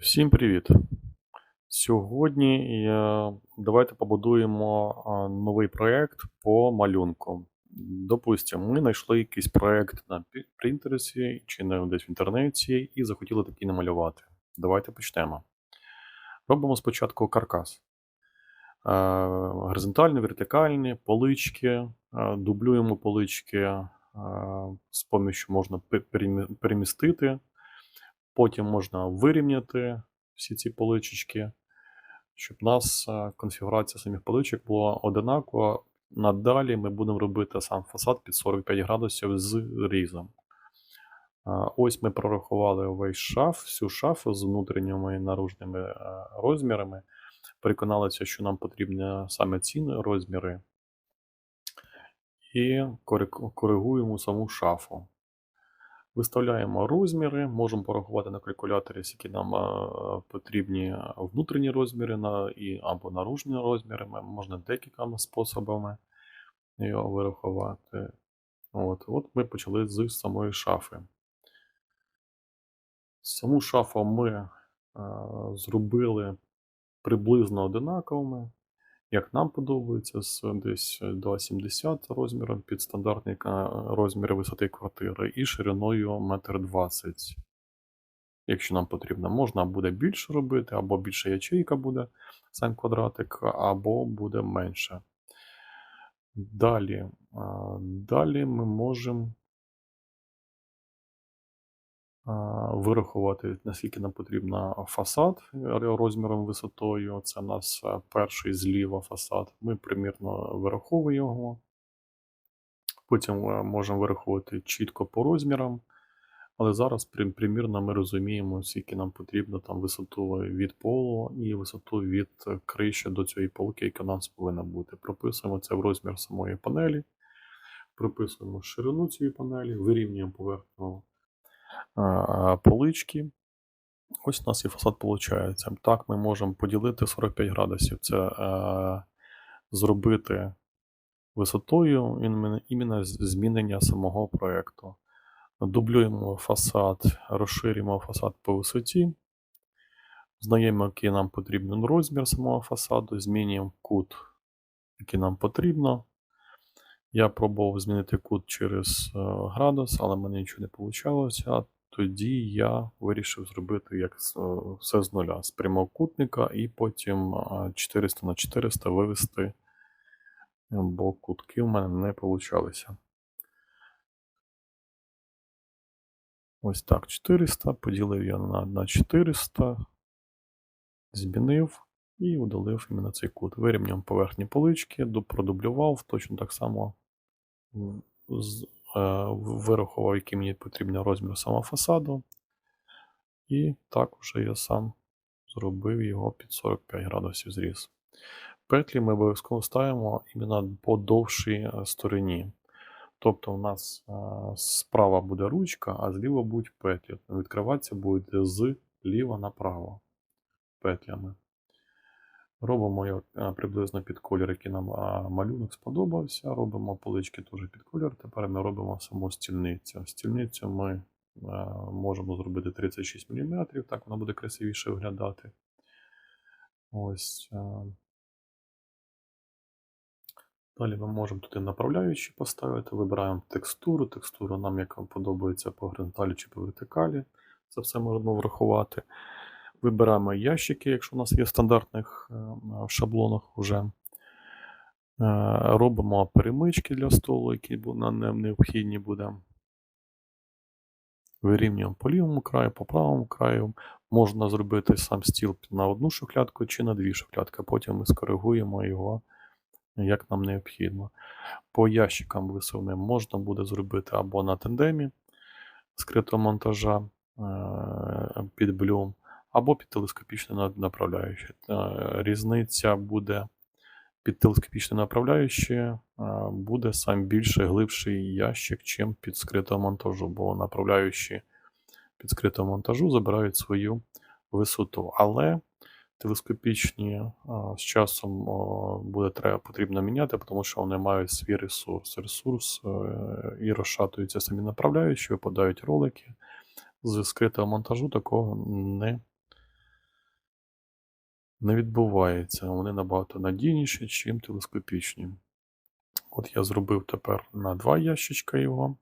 Всім привіт! Сьогодні давайте побудуємо новий проєкт по малюнку. Допустимо, ми знайшли якийсь проєкт на принтересі чи десь в інтернеті і захотіли такий намалювати. Давайте почнемо. Робимо спочатку каркас. Горизонтальний, вертикальний, полички, дублюємо полички, з помощью можна перемістити. Потім можна вирівняти всі ці полички, щоб у нас е, конфігурація самих поличок була одинакова. Надалі ми будемо робити сам фасад під 45 градусів з різом. Е, Ось ми прорахували весь шаф, всю шафу з внутрішніми і наружними е, розмірами. Переконалися, що нам потрібні саме ці розміри. І коригуємо саму шафу. Виставляємо розміри, можемо порахувати на калькуляторі, скільки нам е, потрібні внутрішні розміри на, і, або наружні розміри. Можна декількома способами його вирахувати. От, от ми почали з самої шафи. Саму шафу ми е, зробили приблизно одинаковими. Як нам подобається, з десь 2,70 розміром під стандартний ка- розмір висоти квартири і шириною 1,20 м. Якщо нам потрібно, можна буде більше робити, або більше ячейка буде сам квадратик, або буде менше. Далі, далі ми можемо вирахувати, наскільки нам потрібно фасад розміром висотою. Це у нас перший зліва фасад. Ми примірно вираховуємо його. Потім е, можемо вирахувати чітко по розмірам. Але зараз примірно ми розуміємо, скільки нам потрібно там висоту від полу і висоту від е, криші до цієї полки, яка у нас повинна бути. Прописуємо це в розмір самої панелі, прописуємо ширину цієї панелі, вирівнюємо поверхню полички. Ось у нас і фасад виходить. Так, ми можемо поділити 45 градусів. Це е, зробити висотою іменно, змінення самого проєкту. Дублюємо фасад, розширюємо фасад по висоті. Знаємо, який нам потрібен розмір самого фасаду, змінюємо кут, який нам потрібно. Я пробував змінити кут через е, градус, але мене нічого не вийшло. Тоді я вирішив зробити як е, все з нуля, з прямокутника, і потім е, 400 на 400 вивести, бо кутки в мене не вийшло. Ось так, 400, поділив я на 400, змінив і удалив іменно цей кут. Вирівняв поверхні полички, продублював, точно так само е, вирахував, який мені потрібен розмір самого фасаду. І так вже я сам зробив його під 45 градусів зріз. Петлі ми обов'язково ставимо іменно по довшій е, стороні. Тобто у нас е, справа буде ручка, а зліва будуть петлі. Відкриватися буде з ліва направо петлями. Робимо його е, приблизно під колір, який нам е, малюнок сподобався. Робимо полички теж під колір. Тепер ми робимо саму стільницю. Стільницю ми е, можемо зробити 36 мм, так вона буде красивіше виглядати. Ось. Далі ми можемо туди направляючі поставити, вибираємо текстуру. Текстуру нам яка подобається по горизонталі чи по вертикалі. Це все можемо врахувати. Вибираємо ящики, якщо у нас є в стандартних е, шаблонах вже. Е, Робимо перемички для столу, які нам необхідні буде. Вирівнюємо по лівому краю, по правому краю. Можна зробити сам стіл на одну шухлядку чи на дві шухлядки. Потім ми скоригуємо його як нам необхідно. По ящикам висувним можна буде зробити або на тандемі скритого монтажа е, під блюм, або під телескопічною на- направляючою. Е, Різниця буде під телескопічною направляючою, е, буде сам більше глибший ящик, чим під скритого монтажу, бо направляючі під скритого монтажу забирають свою висоту. Але телескопічні з часом буде треба, потрібно міняти, тому що вони мають свій ресурс. Ресурс е, і розшатуються самі направляючі, випадають ролики. З скритого монтажу такого не не відбувається. Вони набагато надійніші, чим телескопічні. От я зробив тепер на два ящичка його.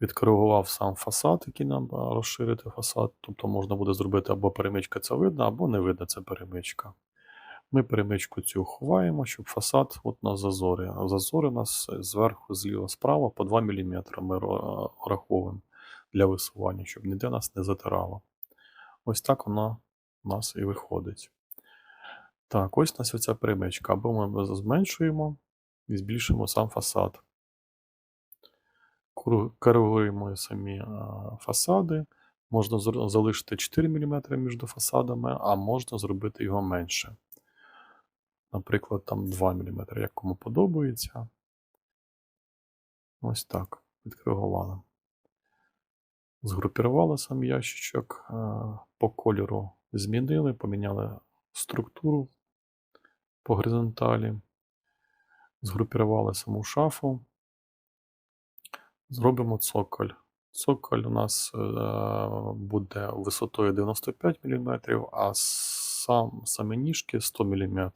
Відкоригував сам фасад, який нам розширити фасад. Тобто можна буде зробити або перемичка це видно, або не видно це перемичка. Ми перемичку цю ховаємо, щоб фасад от на зазорі. А зазори у нас зверху, зліва, справа по 2 мм ми ро- раховуємо для висування, щоб ніде нас не затирало. Ось так воно у нас і виходить. Так, ось у нас оця перемичка. Або ми зменшуємо і збільшуємо сам фасад. Коригуємо самі фасади. Можна залишити 4 мм між фасадами, а можна зробити його менше. Наприклад, там 2 мм, як кому подобається. Ось так. Відкоригували. Згрупірували сам ящичок, по кольору змінили, поміняли структуру по горизонталі, згрупірували саму шафу. Зробимо цоколь. Цоколь у нас е, буде висотою 95 мм, а сам, саме ніжки 100 мм.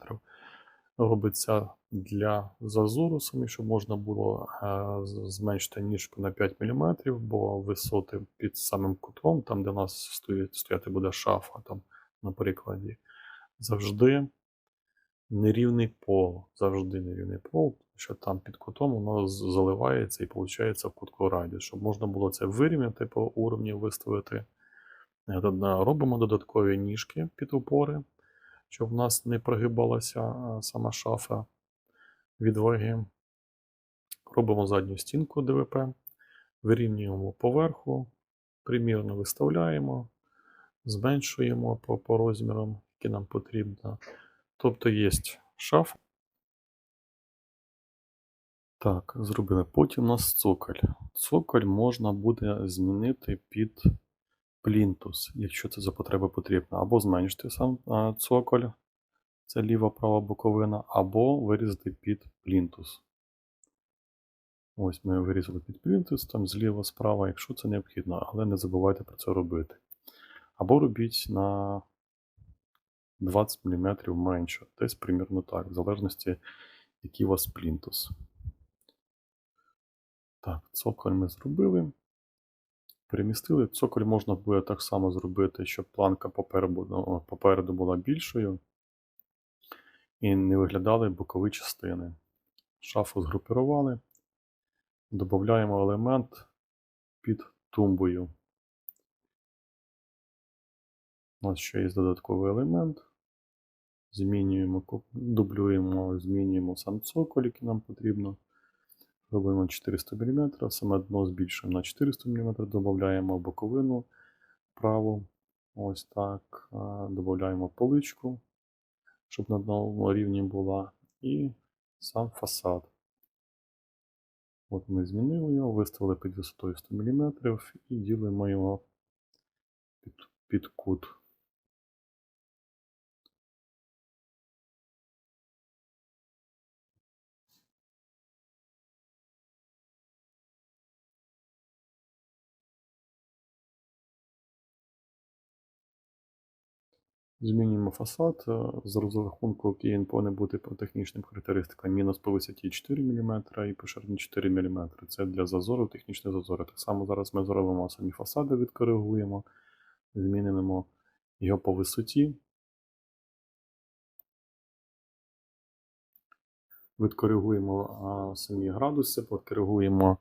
Робиться для зазору самі, щоб можна було е, зменшити ніжку на 5 мм, бо висоти під самим кутом, там де у нас стоїть, стояти буде шафа, там, на прикладі, завжди нерівний пол. Завжди нерівний пол, що там під кутом воно заливається і виходить в кутку радіус. Щоб можна було це вирівняти по уровню виставити. е, Робимо додаткові ніжки під опори, щоб в нас не прогибалася сама шафа від ваги. Робимо задню стінку ДВП, вирівнюємо поверху, примірно виставляємо, зменшуємо по, по розмірам, які нам потрібно. Тобто є шафа. Так, зробили. Потім у нас цоколь. Цоколь можна буде змінити під плінтус, якщо це за потреби потрібно. Або зменшити сам цоколь, це ліва права боковина, або вирізати під плінтус. Ось ми вирізали під плінтус, там зліва, справа, якщо це необхідно, але не забувайте про це робити. Або робіть на 20 мм менше, десь примірно так, в залежності, який у вас плінтус. Так, цоколь ми зробили. Перемістили. Цоколь можна буде так само зробити, щоб планка попереду, була більшою. І не виглядали бокові частини. Шафу згрупірували. Додаємо елемент під тумбою. У нас ще є додатковий елемент. Змінюємо, дублюємо, змінюємо сам цоколь, який нам потрібно. Робимо 400 мм, саме дно збільшуємо на 400 мм, додаємо боковину праву. Ось так. Додаємо поличку, щоб на одному рівні була. І сам фасад. От ми змінили його, виставили під висотою 100 мм і ділимо його під, під кут. Змінюємо фасад е, з розрахунку, він повинен бути по технічним характеристикам. Мінус по висоті 4 мм і по ширині 4 мм. Це для зазору, технічні зазори. Так само зараз ми зробимо самі фасади, відкоригуємо, змінимо його по висоті. Відкоригуємо а, самі градуси, підкоригуємо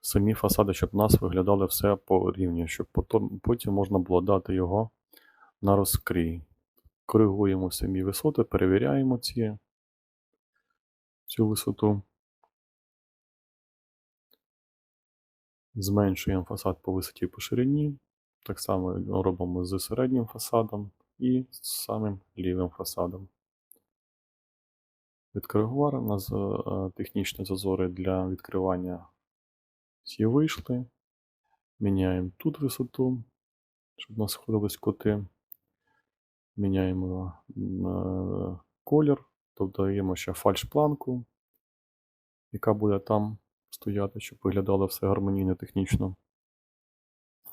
самі фасади, щоб у нас виглядало все по рівні, щоб потім можна було дати його на розкрій. Коригуємо самі висоти, перевіряємо ці, цю висоту. Зменшуємо фасад по висоті і по ширині. Так само робимо з середнім фасадом і з самим лівим фасадом. Відкоригували. У нас е, технічні зазори для відкривання всі вийшли. Міняємо тут висоту, щоб у нас сходились кути. Міняємо е, колір, тобто ще фальш-планку, яка буде там стояти, щоб виглядало все гармонійно технічно.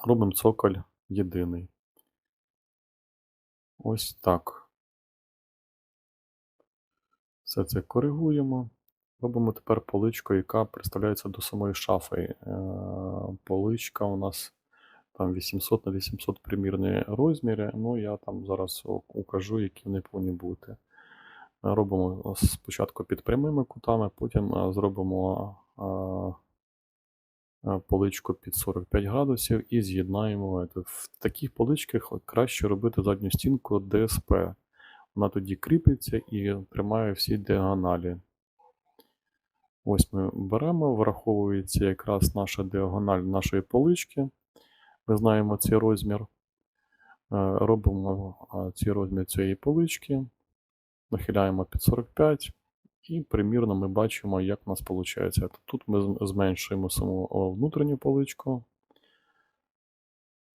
Робимо цоколь єдиний. Ось так. Все це коригуємо. Робимо тепер поличку, яка представляється до самої шафи. Е, Поличка у нас там 800 на 800 примірні розміри. Ну, я там зараз укажу, які вони повинні бути. Е, Робимо спочатку під прямими кутами, потім е, зробимо е, е, поличку під 45 градусів і з'єднаємо. В таких поличках краще робити задню стінку ДСП. Вона тоді кріпиться і тримає всі діагоналі. Ось ми беремо, враховується якраз наша діагональ нашої полички. Ми знаємо цей розмір. Е, Робимо цей розмір цієї полички, нахиляємо під 45, і примірно ми бачимо, як у нас виходить. Тут ми зменшуємо саму внутрішню поличку.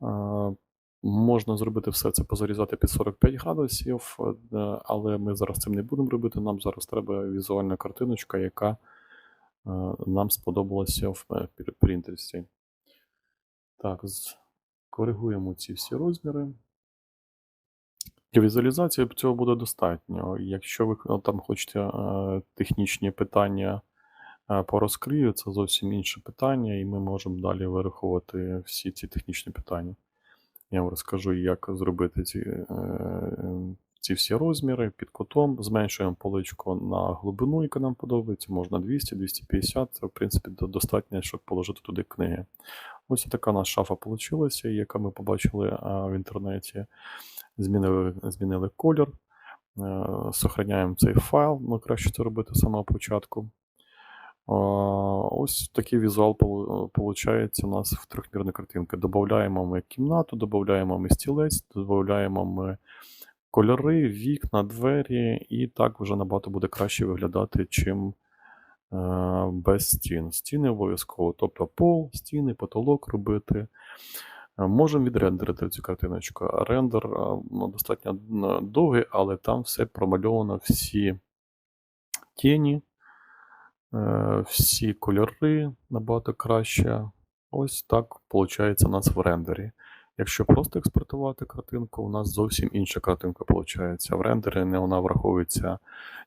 Е, Можна зробити все це позарізати під 45 градусів, е, але ми зараз цим не будемо робити. Нам зараз треба візуальна картиночка, яка нам сподобалася в принтерсі. Так, коригуємо ці всі розміри. Для візуалізації цього буде достатньо. Якщо ви е, там хочете е, технічні питання е, порозкрию, це зовсім інше питання, і ми можемо далі вираховувати всі ці технічні питання. Я вам розкажу, як зробити ці, е, ці всі розміри під кутом. Зменшуємо поличку на глибину, яка нам подобається. Можна 200-250. Це, в принципі, достатньо, щоб положити туди книги. Ось така у нас шафа вийшла, яка ми побачили е, в інтернеті. Змінили, змінили колір. Е, Сохраняємо цей файл, ну краще це робити з самого початку. Ось такий візуал виходить у нас в трьохмірній картинці. Додаємо ми кімнату, додаємо ми стілець, додаємо ми кольори, вікна, двері, і так вже набагато буде краще виглядати, чим е, без стін. Стіни обов'язково, тобто пол, стіни, потолок робити. Е, Можемо відрендерити цю картиночку. Рендер е, ну, достатньо е, довгий, але там все промальовано всі тіні, е, всі кольори набагато краще. Ось так виходить у нас в рендері. Якщо просто експортувати картинку, у нас зовсім інша картинка виходить. В рендері не вона враховується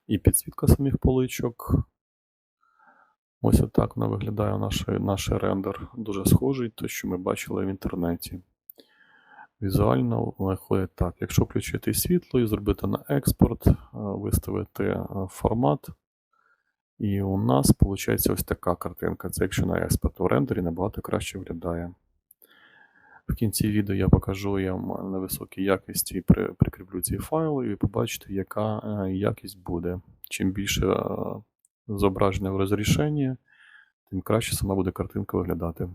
і підсвітка самих поличок. Ось отак вона виглядає наш, наш рендер. Дуже схожий, той, що ми бачили в інтернеті. Візуально виходить так. Якщо включити світло і зробити на експорт, е, виставити е, формат, і у нас виходить ось така картинка. Це якщо на експорт у рендері набагато краще виглядає. В кінці відео я покажу вам на високій якості прикріплю ці файли, і побачите, яка е, якість буде. Чим більше зображення в розрішенні, тим краще сама буде картинка виглядати.